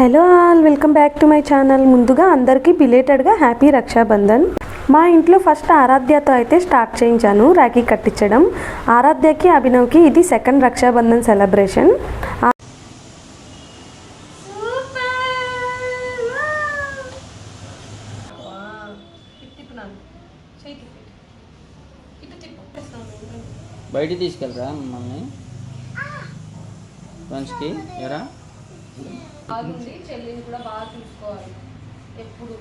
Hello all welcome back to my channel. ముందుగా అందరికీ బిలేటెడ్గా happy Rakshabandhan. మా ఇంట్లో ఫస్ట్ ఆరాధ్యతో అయితే స్టార్ట్ చేయించాను రాఖీ కట్టించడం. ఆరాధ్యకి అభినవ్కి ఇది సెకండ్ రక్షాబంధన్ సెలబ్రేషన్ బయట తీసుకెళ్ళరా మమ్మల్ని? లంచ్కి ఎరా? బాగుంది చెల్లిని కూడా బాగా చూసుకోవాలి. ఎప్పుడు?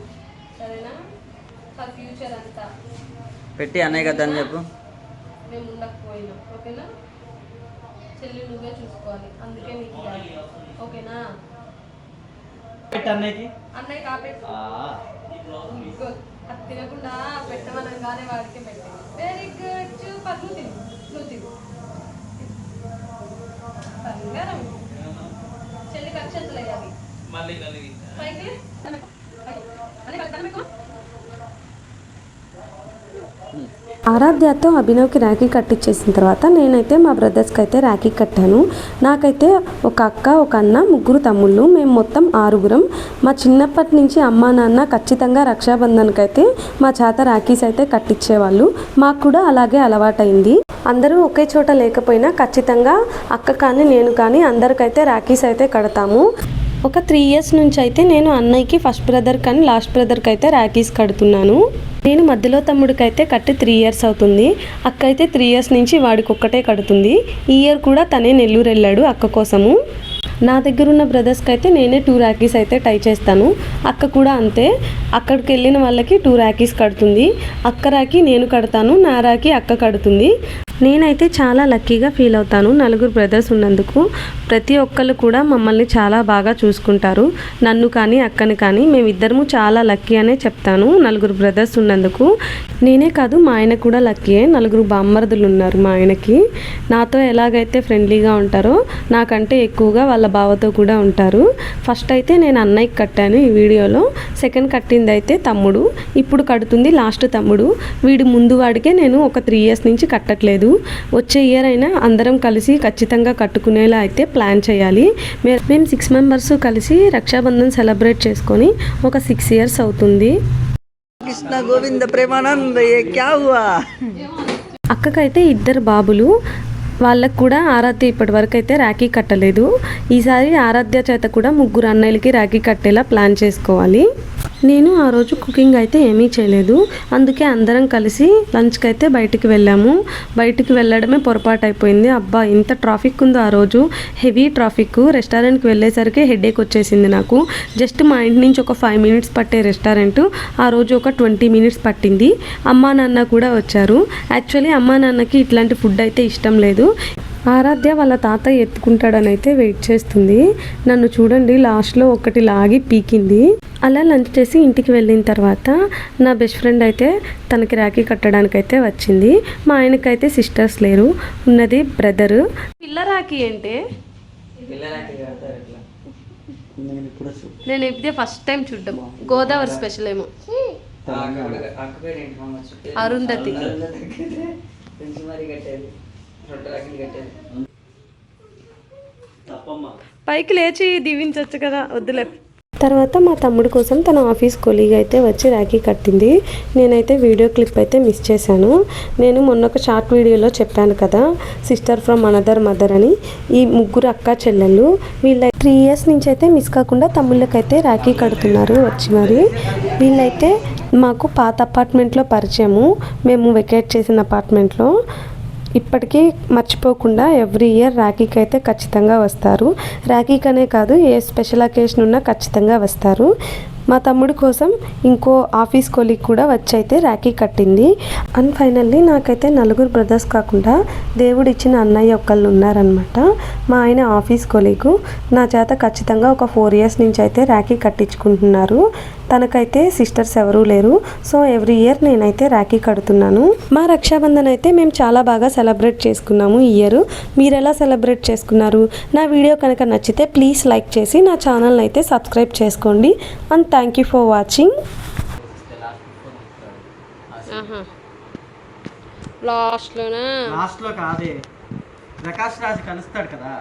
సరేనా? ఫర్ ఫ్యూచర్ అంతా. పెట్టి అన్నయ్య కదా అని చెప్పు. మేము ఉండకపోయినా ఓకేనా? చెల్లి నువ్వే చూసుకోవాలి అందుకే నీకు. ఓకేనా? అన్నయ్య కాపెట్టు. అది తినకుండా పెట్టమనగానే వాడికి పెట్టే. వెరీ గుడ్ చూపర్ నువ్వు తిను. నువ్వు తిను. బంగారం. కక్షలు వేయాలి పైకి అన్నయ్య కనిపెట్టు ఆరాధ్యతో అభినవ్కి రాఖీ కట్టించేసిన తర్వాత నేనైతే మా బ్రదర్స్కి అయితే రాఖీ కట్టాను. నాకైతే ఒక అక్క ఒక అన్న ముగ్గురు తమ్ముళ్ళు మేము మొత్తం ఆరుగురం. మా చిన్నప్పటి నుంచి అమ్మా నాన్న ఖచ్చితంగా రక్షాబంధన్కి అయితే మా చేత రాఖీస్ అయితే కట్టించేవాళ్ళు మాకు కూడా అలాగే అలవాటైంది. అందరూ ఒకే చోట లేకపోయినా ఖచ్చితంగా అక్క కానీ నేను కానీ అందరికైతే రాఖీస్ అయితే కడతాము. ఒక త్రీ ఇయర్స్ నుంచి అయితే నేను అన్నయ్యకి ఫస్ట్ బ్రదర్ కానీ లాస్ట్ బ్రదర్కి అయితే ర్యాకీస్ కడుతున్నాను. నేను మధ్యలో తమ్ముడికి అయితే కట్టి త్రీ ఇయర్స్ అవుతుంది. అక్క అయితే త్రీ ఇయర్స్ నుంచి వాడికి ఒక్కటే కడుతుంది. ఈ ఇయర్ కూడా తనే నెల్లూరు వెళ్ళాడు అక్క కోసము. నా దగ్గర ఉన్న బ్రదర్స్కి అయితే నేనే టూ ర్యాకీస్ అయితే టై చేస్తాను. అక్క కూడా అంతే. అక్కడికి వెళ్ళిన వాళ్ళకి టూ ర్యాకీస్ కడుతుంది. అక్క రాకి నేను కడతాను నా రాకీ అక్క కడుతుంది. నేనైతే చాలా లక్కీగా ఫీల్ అవుతాను. నలుగురు బ్రదర్స్ ఉన్నందుకు ప్రతి ఒక్కళ్ళు కూడా మమ్మల్ని చాలా బాగా చూసుకుంటారు. నన్ను కానీ అక్కని కానీ మేమిద్దరము చాలా లక్కీ అనే చెప్తాను. నలుగురు బ్రదర్స్ ఉన్నందుకు. నేనే కాదు మా ఆయన కూడా లక్కీయే నలుగురు బామ్మర్దులు ఉన్నారు మా ఆయనకి. నాతో ఎలాగైతే ఫ్రెండ్లీగా ఉంటారో నాకంటే ఎక్కువగా వాళ్ళ బావతో కూడా ఉంటారు. ఫస్ట్ అయితే నేను అన్నయ్యకి కట్టాను ఈ వీడియోలో. సెకండ్ కట్టింది అయితే తమ్ముడు. ఇప్పుడు కడుతుంది లాస్ట్ తమ్ముడు. వీడు ముందు వాడికే నేను ఒక త్రీ ఇయర్స్ నుంచి కట్టట్లేదు. వచ్చే ఇయర్ అయినా అందరం కలిసి ఖచ్చితంగా కట్టుకునేలా అయితే ప్లాన్ చేయాలి. మేము సిక్స్ మెంబర్స్ కలిసి రక్షాబంధన్ సెలబ్రేట్ చేసుకొని ఒక సిక్స్ ఇయర్స్ అవుతుంది. కృష్ణ గోవింద అక్కకైతే ఇద్దరు బాబులు వాళ్ళకు కూడా ఆరాధ్య ఇప్పటి వరకు అయితే రాఖీ కట్టలేదు. ఈసారి ఆరాధ్య చేత కూడా ముగ్గురు అన్నయ్యలకి రాఖీ కట్టేలా ప్లాన్ చేసుకోవాలి. నేను ఆ రోజు కుకింగ్ అయితే ఏమీ చేయలేదు. అందుకే అందరం కలిసి లంచ్కి అయితే బయటికి వెళ్ళాము. బయటికి వెళ్ళడమే పొరపాటు అయిపోయింది. అబ్బా ఇంత ట్రాఫిక్ ఉందో ఆ రోజు. Heavy traffic. రెస్టారెంట్కి వెళ్ళేసరికి హెడేక్ వచ్చేసింది నాకు. జస్ట్ మా ఇంటి నుంచి ఒక ఫైవ్ మినిట్స్ పట్టే రెస్టారెంట్. ఆ రోజు ఒక ట్వంటీ మినిట్స్ పట్టింది. అమ్మా నాన్న కూడా వచ్చారు. యాక్చువల్లీ అమ్మా నాన్నకి ఇట్లాంటి ఫుడ్ అయితే ఇష్టం లేదు. ఆరాధ్య వాళ్ళ తాత ఎత్తుకుంటాడని అయితే వెయిట్ చేస్తుంది. నన్ను చూడండి లాస్ట్లో ఒకటి లాగి పీకింది. అలా లంచ్ చేసి ఇంటికి వెళ్ళిన తర్వాత నా బెస్ట్ ఫ్రెండ్ అయితే తనకి రాఖీ కట్టడానికి అయితే వచ్చింది. మా ఆయనకైతే సిస్టర్స్ లేరు ఉన్నది బ్రదరు. పిల్ల రాఖీ అంటే? నేను ఇదే ఫస్ట్ టైం చూడడం. గోదావరి స్పెషల్ ఏమో. అరుంధతి. పైకి లేచి దీవించవచ్చు కదా వద్దులే. తర్వాత మా తమ్ముడు కోసం తన ఆఫీస్ కొలీగ్ అయితే వచ్చి రాఖీ కట్టింది. నేనైతే వీడియో క్లిప్ అయితే మిస్ చేశాను. నేను మొన్న ఒక షార్ట్ వీడియోలో చెప్పాను కదా సిస్టర్ ఫ్రమ్ అనదర్ మదర్ అని. ఈ ముగ్గురు అక్క చెల్లెళ్ళు వీళ్ళ త్రీ ఇయర్స్ నుంచి అయితే మిస్ కాకుండా తమ్ముళ్ళకైతే రాఖీ కడుతున్నారు వచ్చి మరి. వీళ్ళైతే మాకు పాత అపార్ట్మెంట్లో పరిచయము. మేము వెకేట్ చేసిన అపార్ట్మెంట్లో. ఇప్పటికీ మర్చిపోకుండా ఎవ్రీ ఇయర్ రాఖీకి అయితే ఖచ్చితంగా వస్తారు. రాఖీకనే కాదు ఏ స్పెషల్ అకేషన్ ఉన్నా ఖచ్చితంగా వస్తారు. మా తమ్ముడు కోసం ఇంకో ఆఫీస్ కొలీగ్ కూడా వచ్చి అయితే రాఖీ కట్టింది. అండ్ ఫైనల్లీ నాకైతే నలుగురు బ్రదర్స్ కాకుండా దేవుడు ఇచ్చిన అన్నయ్య ఒకళ్ళు ఉన్నారనమాట మా ఆయన ఆఫీస్ కొలీగు. నా చేత ఖచ్చితంగా ఒక ఫోర్ ఇయర్స్ నుంచి అయితే రాఖీ కట్టించుకుంటున్నారు. తనకైతే సిస్టర్స్ ఎవరూ లేరు. సో ఎవ్రీ ఇయర్ నేనైతే రాఖీ కడుతున్నాను. మా రక్షాబంధన్ అయితే మేము చాలా బాగా సెలబ్రేట్ చేసుకున్నాము ఈ ఇయర్. మీరు ఎలా సెలబ్రేట్ చేసుకున్నారు? నా వీడియో కనుక నచ్చితే ప్లీజ్ లైక్ చేసి నా ఛానల్ని అయితే సబ్స్క్రైబ్ చేసుకోండి. And thank you for watching లాస్ట్లోనా లాస్ట్లో కాదే. ప్రకాష్ రాజ్ కలుస్తాడు కదా.